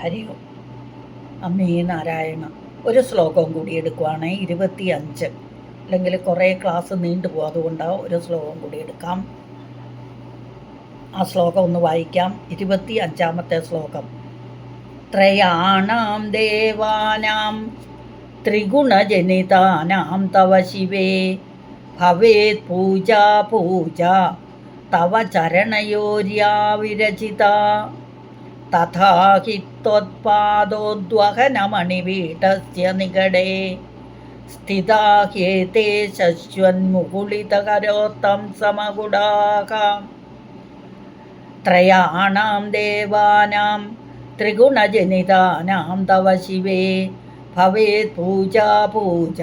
ഹരി ഓം അമ്മേ നാരായണ ഒരു ശ്ലോകം കൂടി എടുക്കുവാണ് ഇരുപത്തി അഞ്ച് അല്ലെങ്കിൽ കുറേ ക്ലാസ് നീണ്ടു പോകും അതുകൊണ്ട് ഒരു ശ്ലോകം കൂടി എടുക്കാം. ആ ശ്ലോകം ഒന്ന് വായിക്കാം. ഇരുപത്തി അഞ്ചാമത്തെ ശ്ലോകം. ത്രയാണാം ദേവാനാം ത്രിഗുണജനിതാനാം തവ ശിവേ. ഭവേത് പൂജാ പൂജ തവ ചരണയോര്യാ വിരചിത തഥാ ഹി ത്വത്പാദോദ്വഹനമണിപീഠസ്യ നികടേ സ്ഥിതാ ഹ്യേതേ ശശ്വന്മുകുളിതകരോത്തം സമഗുഡാകാം ത്രയാണാം ദേവാനാം ത്രിഗുണജനിതാനാം തവ ശിവേ ഭവേത് പൂജാ പൂജ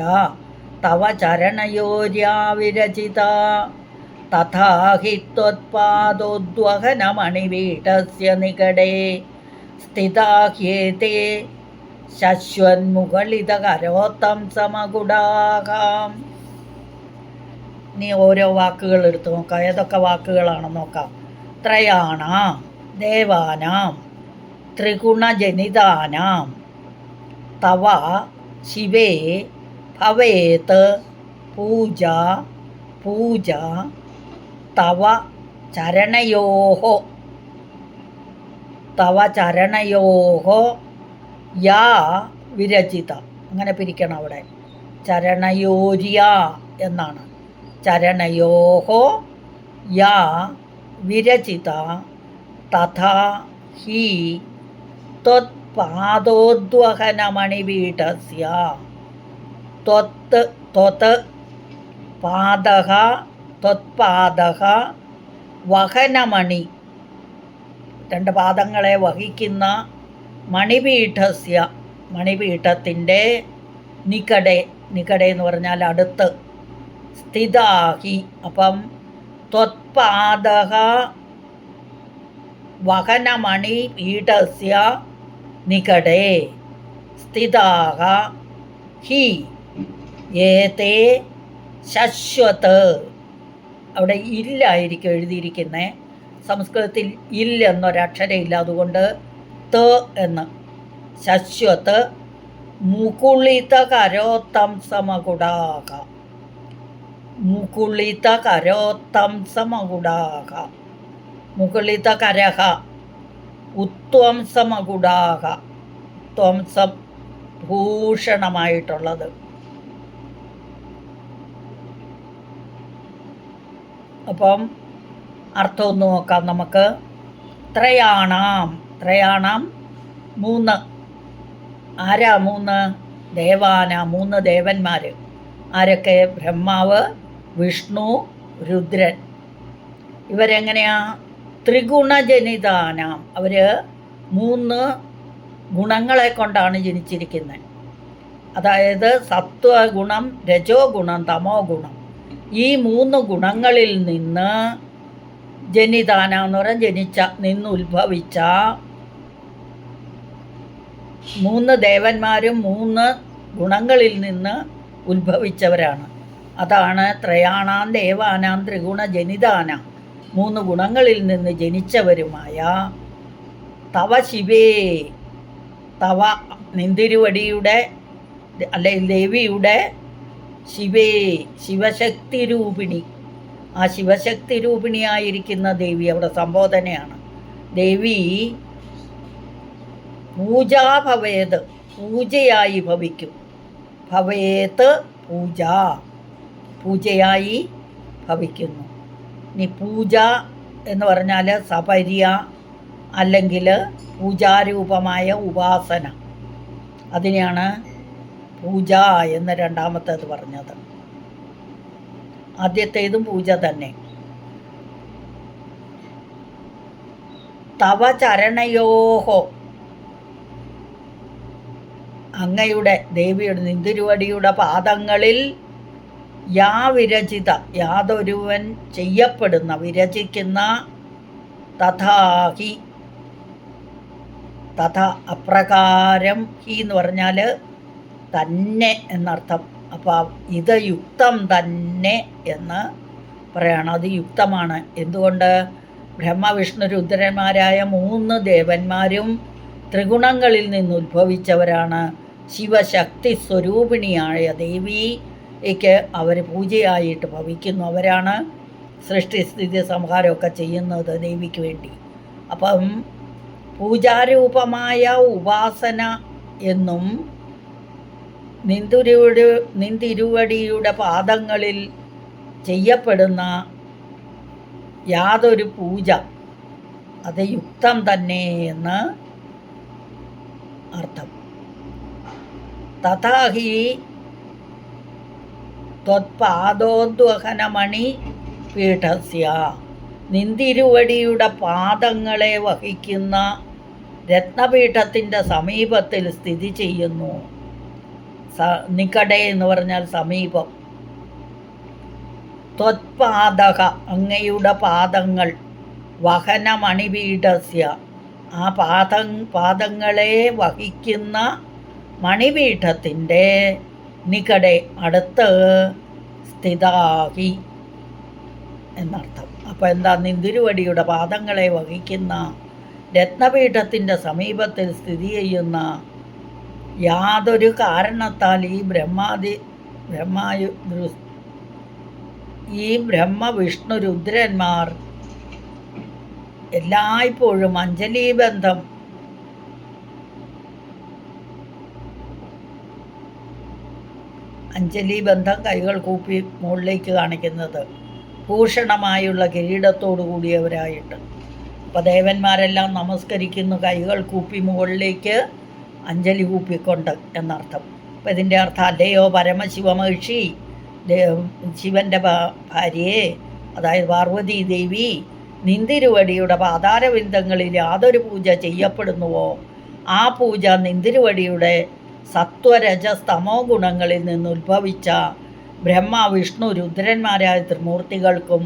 തവ ചരണയോര്യാ വിരചിത തഥാ ഹി ത്വത്പാദോദ്വഹനമണിപീഠസ്യ നികടേ സ്ഥിതാ ഹ്യേതേ ശശ്വന്മുകളിതകരോത്തം സമഗുഡാകാം നീ ഓരോ വാക്കുകൾ എടുത്ത് നോക്കാം. ഏതൊക്കെ വാക്കുകളാണെന്ന് നോക്കാം? ത്രയാണാം ദേവാനാം ത്രിഗുണജനിതാനാം. തവ ശിവേ ഭവേത് പൂജ പൂജ തവ ചരണയോः തവ ചരണയോഹോ യാ വിരചിത. അങ്ങനെ പിരിക്കണം അവിടെ. ചരണയോര്യ എന്നാണ്. ചരണയോഹോ യാ വിരചിത. തഥാ ഹി ത്വത്പാദോദ്വഹനമണിപീഠസ്യ. ത്വത്ത് ത്വത്ത് പാദ ത്വത്പാദ വഹനമണി രണ്ട് പാദങ്ങളെ വഹിക്കുന്ന മണിപീഠസ്യ മണിപീഠത്തിന്റെ നികടെ നികടെ എന്ന് പറഞ്ഞാൽ അടുത്ത് സ്ഥിതാഹി. അപ്പം ത്വത്പാദ വഹനമണി പീഠസ്യ നികടേ സ്ഥിതാഹ ഹി ഏതേ ശശ്വത്. അവിടെ ഇല്ലായിരിക്കും എഴുതിയിരിക്കുന്നത് സംസ്കൃതത്തിൽ ഇൽ എന്നൊരക്ഷരമില്ല അതുകൊണ്ട് ത എന്ന്. ശശ്വത്ത് മുകുളിത കരോത്തം സമകുടാക മുകുളിത കരോത്തം സമകുടാക മുകുളിത കരഹ ഉത്വം സമകുടാക ത്വംസം ഭൂഷണമായിട്ടുള്ളത്. അപ്പം അർത്ഥം നോക്കാം നമുക്ക്. ത്രയാണാം. ത്രയാണാം. മൂന്ന്. ആരാ മൂന്ന്? ദേവാന. മൂന്ന് ദേവന്മാർ ആരൊക്കെ? ബ്രഹ്മാവ് വിഷ്ണു രുദ്രൻ. ഇവരെങ്ങനെയാ? ത്രിഗുണജനിതാനാം. അവർ മൂന്ന് ഗുണങ്ങളെ കൊണ്ടാണ് ജനിച്ചിരിക്കുന്നത്. അതായത് സത്വഗുണം രജോ ഗുണം തമോ ഗുണം ഈ മൂന്ന് ഗുണങ്ങളിൽ നിന്ന് ജനിതാന എന്ന് പറഞ്ഞാൽ ജനിച്ച നിന്ന് ഉത്ഭവിച്ച മൂന്ന് ദേവന്മാരും മൂന്ന് ഗുണങ്ങളിൽ നിന്ന് ഉത്ഭവിച്ചവരാണ്. അതാണ് ത്രയാണാം ദേവാനാം ത്രിഗുണ ജനിതാന. മൂന്ന് ഗുണങ്ങളിൽ നിന്ന് ജനിച്ചവരുമായ തവ ശിവേ. തവ നിന്തിരുവടിയുടെ അല്ലെങ്കിൽ ദേവിയുടെ ശിവേ ശിവശക്തി രൂപിണി ആ ശിവശക്തി രൂപിണിയായിരിക്കുന്ന ദേവി അവിടെ സംബോധനയാണ് ദേവി പൂജാഭവേത് പൂജയായി ഭവിക്കും. ഭവേത് പൂജ പൂജയായി ഭവിക്കുന്നു. ഇനി പൂജ എന്ന് പറഞ്ഞാൽ സപര്യ അല്ലെങ്കിൽ പൂജാരൂപമായ ഉപാസന. അതിനെയാണ് പൂജ എന്ന് രണ്ടാമത്തേത് പറഞ്ഞത്. ആദ്യത്തേതും പൂജ തന്നെ. തവ ചരണയോഹോ. അങ്ങയുടെ ദേവിയുടെ നിന്തിരുവടിയുടെ പാദങ്ങളിൽ യാ വിരചിത യാതൊരുവൻ ചെയ്യപ്പെടുന്ന വിരചിക്കുന്ന തഥാഹി. തഥ അപ്രകാരം ഹി എന്ന് പറഞ്ഞാൽ തന്നെ എന്നർത്ഥം. അപ്പോൾ ഇത് യുക്തം തന്നെ എന്ന് പറയണം. അത് യുക്തമാണ്. എന്തുകൊണ്ട്? ബ്രഹ്മ വിഷ്ണു രുദ്രന്മാരായ മൂന്ന് ദേവന്മാരും ത്രിഗുണങ്ങളിൽ നിന്ന് ഉത്ഭവിച്ചവരാണ്. ശിവശക്തി സ്വരൂപിണിയായ ദേവിക്ക് അവർ പൂജയായിട്ട് ഭവിക്കുന്നു. അവരാണ് സൃഷ്ടിസ്ഥിതി സംഹാരമൊക്കെ ചെയ്യുന്നത് ദേവിക്ക് വേണ്ടി. അപ്പം പൂജാരൂപമായ ഉപാസന എന്നും നിന്തുരുവടി നിന്തിരുവടിയുടെ പാദങ്ങളിൽ ചെയ്യപ്പെടുന്ന യാതൊരു പൂജ അത് യുക്തം തന്നെ എന്ന് അർത്ഥം. തഥാഹി ത്വത്പാദോദ്വഹനമണി പീഠസ്യ. നിന്തിരുവടിയുടെ പാദങ്ങളെ വഹിക്കുന്ന രത്നപീഠത്തിന്റെ സമീപത്തിൽ സ്ഥിതി ചെയ്യുന്നു. സ നികടെ എന്ന് പറഞ്ഞാൽ സമീപം. ത്വത്പാദക അങ്ങയുടെ പാദങ്ങൾ വഹനമണിപീഠസ്യ. ആ പാദ പാദങ്ങളെ വഹിക്കുന്ന മണിപീഠത്തിന്റെ നികടെ അടുത്ത് സ്ഥിതാഹി എന്നർത്ഥം. അപ്പോൾ എന്താ നിന്തിരുവടിയുടെ പാദങ്ങളെ വഹിക്കുന്ന രത്നപീഠത്തിന്റെ സമീപത്തിൽ സ്ഥിതി ചെയ്യുന്ന യാതൊരു കാരണത്താൽ ഈ ബ്രഹ്മാദി ബ്രഹ്മായു ഈ ബ്രഹ്മ വിഷ്ണു രുദ്രന്മാർ എല്ലായ്പ്പോഴും അഞ്ജലി ബന്ധം കൈകൾ കൂപ്പി മുകളിലേക്ക് കാണിക്കുന്നത് ഭൂഷണമായുള്ള കിരീടത്തോടു കൂടിയവരായിട്ട്. അപ്പോൾ ദേവന്മാരെല്ലാം നമസ്കരിക്കുന്നു കൈകൾ കൂപ്പി മുകളിലേക്ക് അഞ്ജലി കൂപ്പിക്കൊണ്ട് എന്നർത്ഥം. അപ്പം ഇതിന്റെ അർത്ഥം അല്ലയോ പരമശിവ മഹിഷി ശിവന്റെ ഭാര്യയെ അതായത് പാർവതി ദേവി നിന്തിരുവടിയുടെ പാതാരവിന്ദങ്ങളിൽ യാതൊരു പൂജ ചെയ്യപ്പെടുന്നുവോ? ആ പൂജ നിന്തിരുവടിയുടെ സത്വരജസ്തമോ ഗുണങ്ങളിൽ നിന്ന് ഉത്ഭവിച്ച ബ്രഹ്മ വിഷ്ണു രുദ്രന്മാരായ ത്രിമൂർത്തികൾക്കും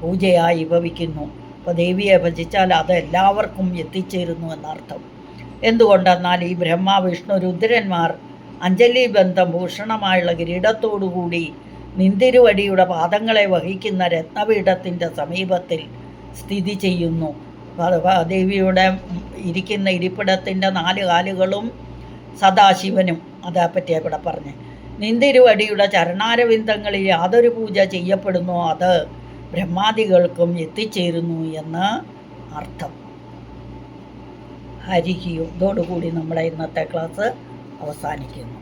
പൂജയായി ഭവിക്കുന്നു. അപ്പോൾ ദേവിയെ ഭജിച്ചാൽ അത് എല്ലാവർക്കും എത്തിച്ചേരുന്നു എന്നർത്ഥം. എന്തുകൊണ്ടെന്നാൽ ഈ ബ്രഹ്മ വിഷ്ണു രുദ്രന്മാർ അഞ്ജലി ബന്ധം ഭൂഷണമായുള്ള കിരീടത്തോടുകൂടി നിന്തിരുവടിയുടെ പാദങ്ങളെ വഹിക്കുന്ന രത്നപീഠത്തിന്റെ സമീപത്തിൽ സ്ഥിതി ചെയ്യുന്നു. ദേവിയുടെ ഇരിക്കുന്ന ഇരിപ്പിടത്തിന്റെ നാല് കാലുകളും സദാശിവനും അതേപ്പറ്റി ഇവിടെ പറഞ്ഞു. നിന്തിരുവടിയുടെ ചരണാരവിന്ദങ്ങളിൽ യാതൊരു പൂജ ചെയ്യപ്പെടുന്നു? അത് ബ്രഹ്മാദികൾക്കും എത്തിച്ചേരുന്നു എന്ന് അർത്ഥം. ഹരിഹിയോ ഇതോടുകൂടി നമ്മുടെ ഇന്നത്തെ ക്ലാസ് അവസാനിക്കുന്നു.